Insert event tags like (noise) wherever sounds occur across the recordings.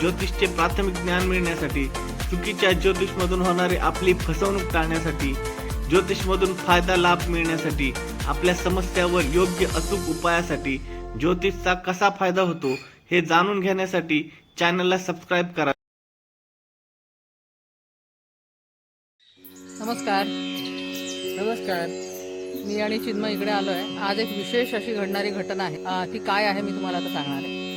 ज्योतिषचे प्राथमिक ज्ञान मिळण्यासाठी चुकीच्या ज्योतिषमधून होणारी आपली फसवणूक टाळण्यासाठी ज्योतिषमधून फायदा लाभ मिळण्यासाठी आपल्या समस्यावर योग्य अचूक उपायासाठी ज्योतिषचा कसा फायदा होतो हे जाणून घेण्यासाठी चॅनलला सबस्क्राईब करा. नमस्कार. नमस्कार. मी आणि चिन्मय इकडे आलो आहे आज एक विशेष अशी घडणारी घटना आहे. ती काय आहे मी तुम्हाला आता सांगणार आहे.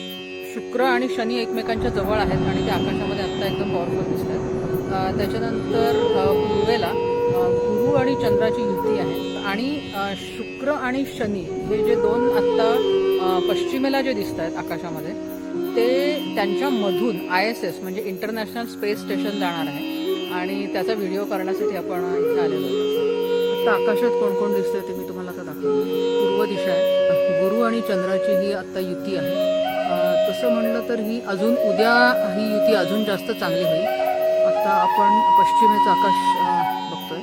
शुक्र आणि शनी एकमेकांच्या जवळ आहेत आणि ते आकाशामध्ये आत्ता एकदम पॉवरफुल दिसत आहेत त्याच्यानंतर पूर्वेला गुरु आणि चंद्राची युती आहे. आणि शुक्र आणि शनी हे जे दोन आत्ता पश्चिमेला जे दिसत आहेत आकाशामध्ये ते त्यांच्यामधून आय एस एस म्हणजे इंटरनॅशनल स्पेस स्टेशन जाणार आहे. आणि त्याचा व्हिडिओ करण्यासाठी आपण इथे आलेलो आहोत. आता आकाशात कोण कोण दिसतंय ते मी तुम्हाला आता दाखवतो. पूर्व दिशा आहे. गुरु आणि चंद्राची ही आत्ता युती आहे. तसं म्हणलं तर ही अजून उद्या ही युती अजून जास्त चांगली होईल. आता आपण पश्चिमेचं आकाश बघतोय.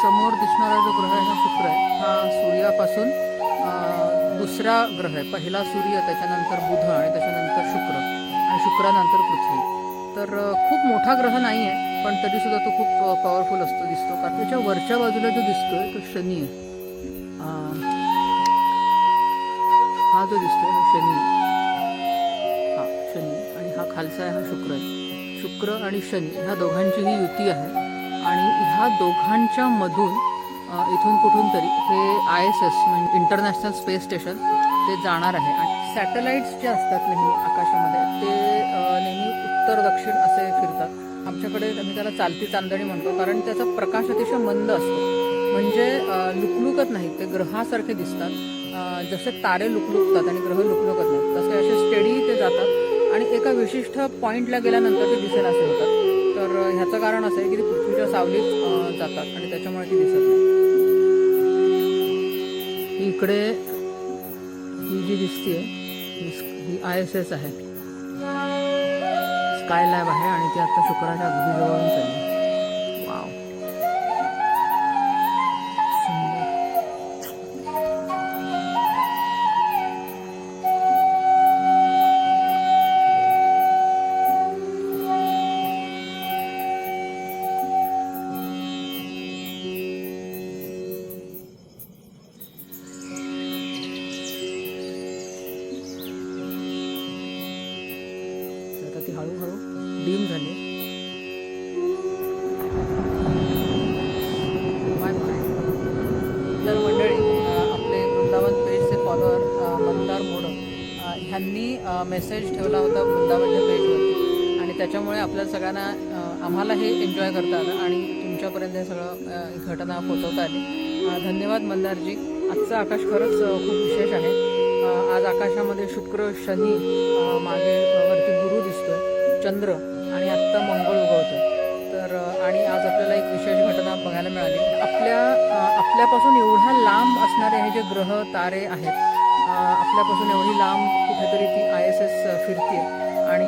समोर दिसणारा जो ग्रह आहे हा शुक्र आहे. हा सूर्यापासून दुसरा ग्रह आहे. पहिला सूर्य त्याच्यानंतर बुध आणि त्याच्यानंतर शुक्र आणि शुक्रानंतर पृथ्वी. तर खूप मोठा ग्रह नाही आहे पण तरीसुद्धा तो खूप पॉवरफुल असतो दिसतो. कारण त्याच्या वरच्या बाजूला जो दिसतोय तो शनी आहे. हा आहे हा शुक्र आहे. शुक्र आणि शनी ह्या दोघांची ही युती आहे. आणि ह्या दोघांच्या मधून इथून कुठून तरी हे आय एस एस म्हणजे इंटरनॅशनल स्पेस स्टेशन ते जाणार आहे. आणि सॅटेलाइट्स जे असतात नेहमी आकाशामध्ये ते नेहमी उत्तर दक्षिण असे फिरतात. आमच्याकडे आम्ही त्याला चालती चांदणी म्हणतो कारण त्याचा प्रकाश अतिशय मंद असतो. म्हणजे लुकलुकत नाहीत ते ग्रहासारखे दिसतात. जसे तारे लुकलुकतात आणि ग्रह लुकलुकत नाहीत तसे असे स्टेडी ते जातात. आणि एका विशिष्ट पॉईंटला गेल्यानंतर ते दिसेल असे होतात. तर ह्याचं कारण असं आहे की ते पृथ्वीच्या सावलीत जातात आणि त्याच्यामुळे ती दिसत नाही. इकडे ही जी दिसते ही आय एस एस आहे. स्काय लॅब आहे आणि ती आता शुक्राच्या अगदी जवळून चालली. वाव. हळूहळू डीम झाली. Bye bye. तर मंडळी आपले वृंदावन पेजचे फॉलोअर मंदार मोडक ह्यांनी मेसेज ठेवला होता वृंदावनच्या पेजवरती. आणि त्याच्यामुळे आपल्या सगळ्यांना आम्हाला हे एन्जॉय करता आलं आणि तुमच्यापर्यंत हे सगळं घटना पोचवता आली. धन्यवाद मंदारजी. आजचं आकाश खरंच खूप विशेष आहे. आज आकाशामध्ये शुक्र शनी मागे वरती गुरु दिसतोय चंद्र आणि आत्ता मंगळ उगवतो तर आणि आज आपल्याला एक विशेष घटना बघायला मिळाली. आपल्या आपल्यापासून एवढ्या लांब असणारे हे जे ग्रह तारे आहेत आपल्यापासून एवढी लांब कुठेतरी ती आय एस एस फिरते आणि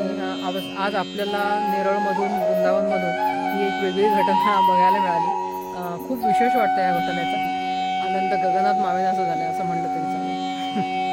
आज- आज आपल्याला नेरळमधून वृंदावनमधून ही एक वेगळी घटना बघायला मिळाली. खूप विशेष वाटतं या घटनेचा. आनंद गगनात मावेनासं झालं असं म्हणलं तरी चालेल. (laughs)